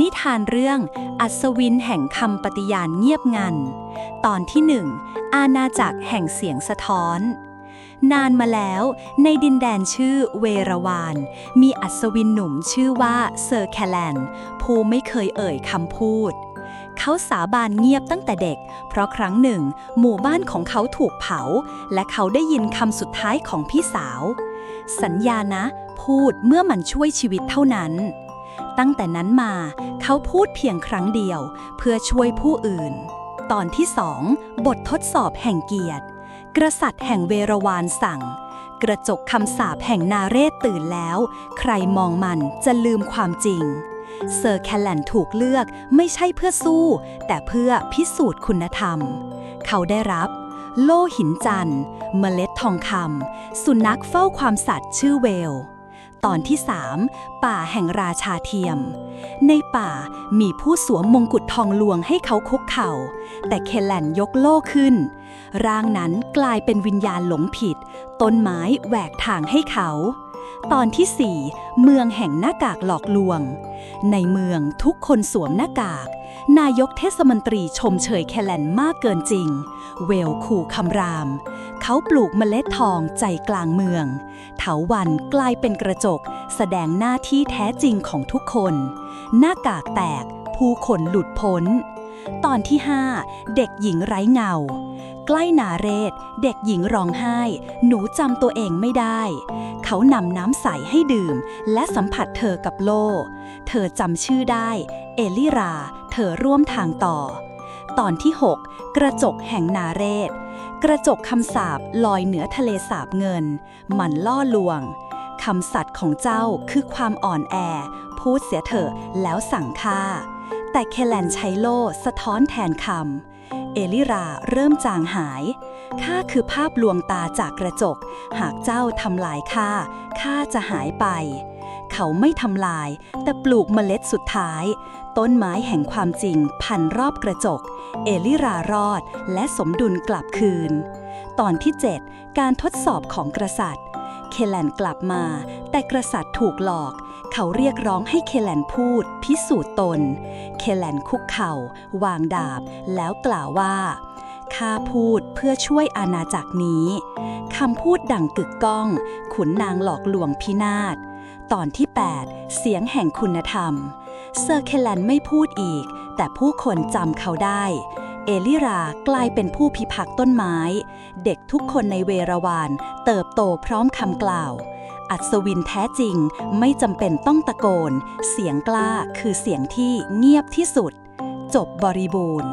นิทานเรื่อง อัศวินแห่งคำปฏิญาณเงียบงัน ตอนที่หนึ่งอาณาจักรแห่งเสียงสะท้อน นานมาแล้ว ในดินแดนชื่อเวรวาน มีอัศวินหนุ่มชื่อว่าเซอร์แคลน ผู้ไม่เคยเอ่ยคำพูด เขาสาบานเงียบตั้งแต่เด็ก เพราะครั้งหนึ่ง หมู่บ้านของเขาถูกเผา และเขาได้ยินคำสุดท้ายของพี่สาว สัญญานะ พูดเมื่อมันช่วยชีวิตเท่านั้น ตั้งแต่นั้นมาเขาพูดเพียงครั้งเดียวเพื่อช่วยผู้อื่น ตอนที่สองบททดสอบแห่งเกียรติ กษัตริย์แห่งเวรวานสั่ง กระจกคำสาปแห่งนาเรศตื่นแล้ว ใครมองมันจะลืมความจริง เซอร์แคลแลนถูกเลือกไม่ใช่เพื่อสู้ แต่เพื่อพิสูจน์คุณธรรม เขาได้รับโล่หินจันทร์ เมล็ดทองคำ สุนัขเฝ้าความสัตย์ชื่อเวล ตอนที่ 3 ป่าแห่งราชาเทียม ในป่ามีผู้สวมมงกุฎทองลวงให้เขาคุกเข่า แต่เคแลนยกโล่ขึ้น ร่างนั้นกลายเป็นวิญญาณหลงผิด ต้นไม้แหวกทางให้เขา ตอนที่ 4 เมืองแห่งหน้ากากหลอกลวง ในเมืองทุกคนสวมหน้ากาก นายกเทศมนตรีชมเชยแคลนมากเกินจริง เวลขู่คำราม เขาปลูกเมล็ดทองใจกลางเมือง เถาวันกลายเป็นกระจก แสดงหน้าที่แท้จริงของทุกคน หน้ากากแตกผู้คนหลุดพ้น ตอนที่ 5 เด็กหญิงไร้เงา ใกล้นาเรศ เด็กหญิงร้องไห้ หนูจำตัวเองไม่ได้ เขานำน้ำใสให้ดื่ม และสัมผัสเธอกับโล เธอจำชื่อได้ เอลิรา เธอร่วมทางต่อ ตอนที่ 6 กระจกแห่งนาเรศ กระจกคำสาปลอยเหนือทะเลสาบเงิน มันล่อลวงคำสัตย์ของเจ้าคือความอ่อนแอ พูดเสียเถอะแล้วสั่งฆ่า แต่เคแลนใช้โล่สะท้อนแทนคำ เอลิราเริ่มจางหาย ข้าคือภาพลวงตาจากกระจก หากเจ้าทำลายข้า ข้าจะหายไป เขาไม่ทำลาย แต่ปลูกเมล็ดสุดท้าย ต้นไม้แห่งความจริงพันรอบกระจก เอลิรารอดและสมดุลกลับคืน ตอนที่ 7 การทดสอบของกษัตริย์ เคแลนกลับมา แต่กษัตริย์ถูกหลอก เขาเรียกร้องให้เคแลนพูด พิสูจน์ตน เคแลนคุกเข่า วางดาบ แล้วกล่าวว่าข้าพูดเพื่อช่วยอาณาจักรนี้คำพูดดังกึกก้อง ขุนนางหลอกลวงพินาศ ตอนที่ 8 เสียงแห่งคุณธรรม เซอร์เคแลนไม่พูดอีก แต่ผู้คนจำเขาได้ เอลิรากลายเป็นผู้พิพักต้นไม้ เด็กทุกคนในเวรวานเติบโตพร้อมคำกล่าว อัศวินแท้จริงไม่จำเป็นต้องตะโกน เสียงกล้าคือเสียงที่เงียบที่สุด จบบริบูรณ์